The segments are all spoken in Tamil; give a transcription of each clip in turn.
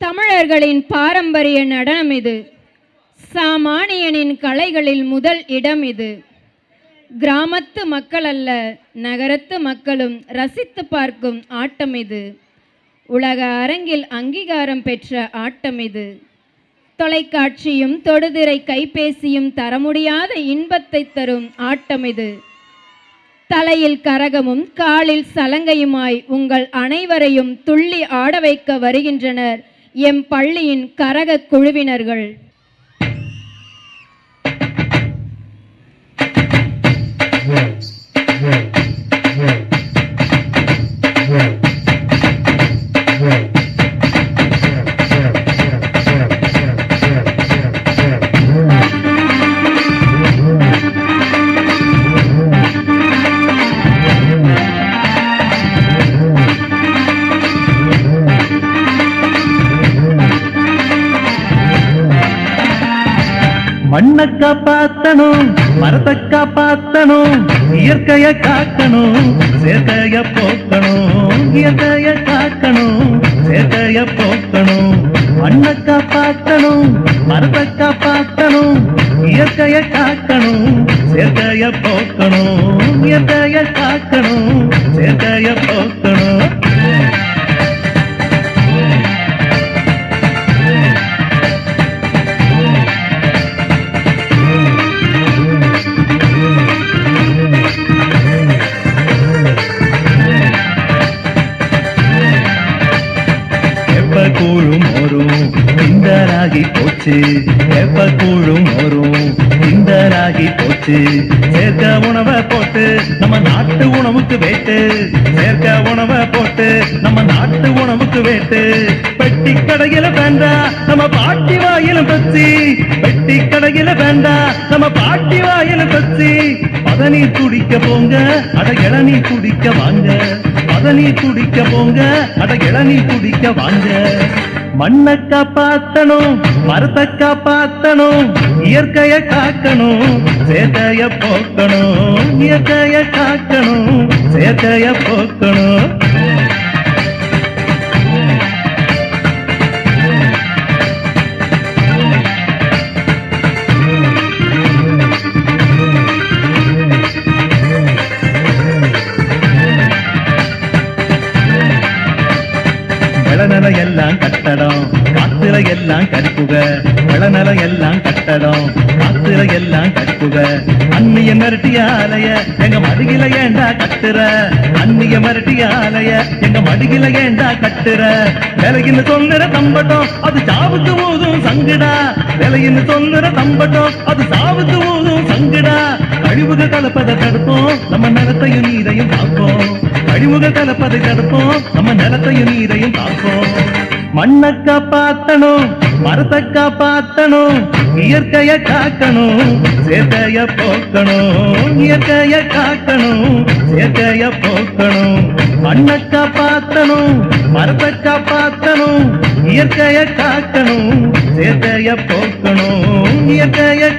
தமிழர்களின் பாரம்பரிய நடனம் இது. சாமானியனின் கலைகளில் முதல் இடம் இது. கிராமத்து மக்கள் அல்ல நகரத்து மக்களும் ரசித்து பார்க்கும் ஆட்டம் இது. உலக அரங்கில் அங்கீகாரம் பெற்ற ஆட்டம் இது. தொலைக்காட்சியும் தொடுதிரை கைபேசியும் தர முடியாத இன்பத்தை தரும் ஆட்டம் இது. தலையில் கரகமும் காலில் சலங்கையுமாய் உங்கள் அனைவரையும் துள்ளி ஆட வைக்க வருகின்றனர். எம் பள்ளியின் கரக குழுவினர்கள். மண்ணை காப்பாத்தணும் மரத்தை காப்பாத்தணும் இயற்கைய காக்கணும் சேர்க்கைய போக்கணும் இயற்கைய காக்கணும் சேர்க்கைய போக்கணும். மண்ணை காப்பாத்தணும் மரத்தை காப்பாத்தணும் இயற்கைய காக்கணும் சேர்க்கைய போக்கணும் இயற்கைய காக்கணும் சேர்க்கைய எப்ப கூழும் வரும் இந்தராகி போச்சு எப்ப கூழும் வரும் இந்தராகி போச்சு சேர்க்க உணவை போட்டு நம்ம நாட்டு உணவுக்கு வேட்டு. சேர்க்க உணவை போட்டு நம்ம நாட்டு உணவுக்கு வேட்டு. பெட்டி கடையில வேண்டா நம்ம பாட்டி வாயிலும் பச்சி பெட்டி கடையில வேண்டா நம்ம பாட்டி வாயிலும் பச்சி பதனி துடிக்க போங்க அட இளநீ துடிக்க வாங்க. பதனி துடிக்க போங்க அட இளநீ குடிக்க வாங்க. மண்ணை காப்பாத்தணும் மரத்தை காப்பாத்தணும் இயற்கைய காக்கணும் சேட்டைய போக்கணும் இயற்கைய காக்கணும் சேட்டைய போக்கணும். வெளநல எல்லாம் கட்டடம். காத்திர எல்லாம் கற்புக வெளநல எல்லாம் கட்டடம். காத்திர எல்லாம் கற்புக அந்நிய மிரட்டிய ஆலய எங்க மடுகில ஏண்டா கட்டுற? அந்நிய மிரட்டிய ஆலைய எங்க மடுகில ஏண்டா கட்டுற? விலகின்னு சொல்லுற தம்பட்டம் அது சாவுக்கு ஊதும் சங்குடா. விலகின்னு சொல்லுற தம்பட்டம் அது சாவுக்கு ஊதும் சங்குடா. கழிவுக கலப்பதை தடுப்போம். நம்ம நிலத்தையும் நீரையும் பார்ப்போம். கழிவுக கலப்பது தடுப்போம். நம்ம நிலத்தையும் நீரையும் காப்போம் மண்ணை காப்பாத்தணும் மரத்தை காப்பாத்தணும் இயற்கைய காக்கணும் சேர்க்கைய போக்கணும். இயற்கைய காக்கணும் சேர்க்கைய போக்கணும். மண்ணை காப்பாத்தணும் மரத்தை காப்பாத்தணும் இயற்கைய காக்கணும் சேர்க்கைய போக்கணும். இயற்கைய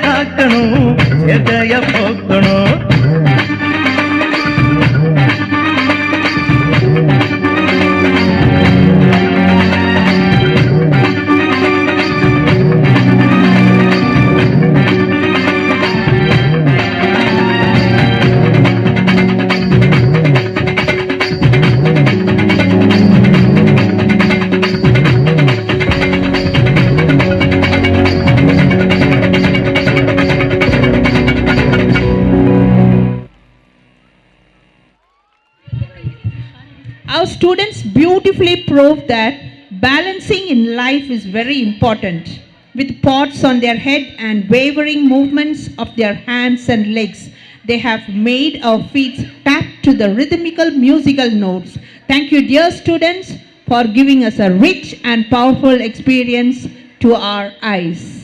Our students beautifully proved that balancing in life is very important. With pots on their head and wavering movements of their hands and legs, they have made our feet tap to the rhythmical musical notes. Thank you, dear students, for giving us a rich and powerful experience to our eyes.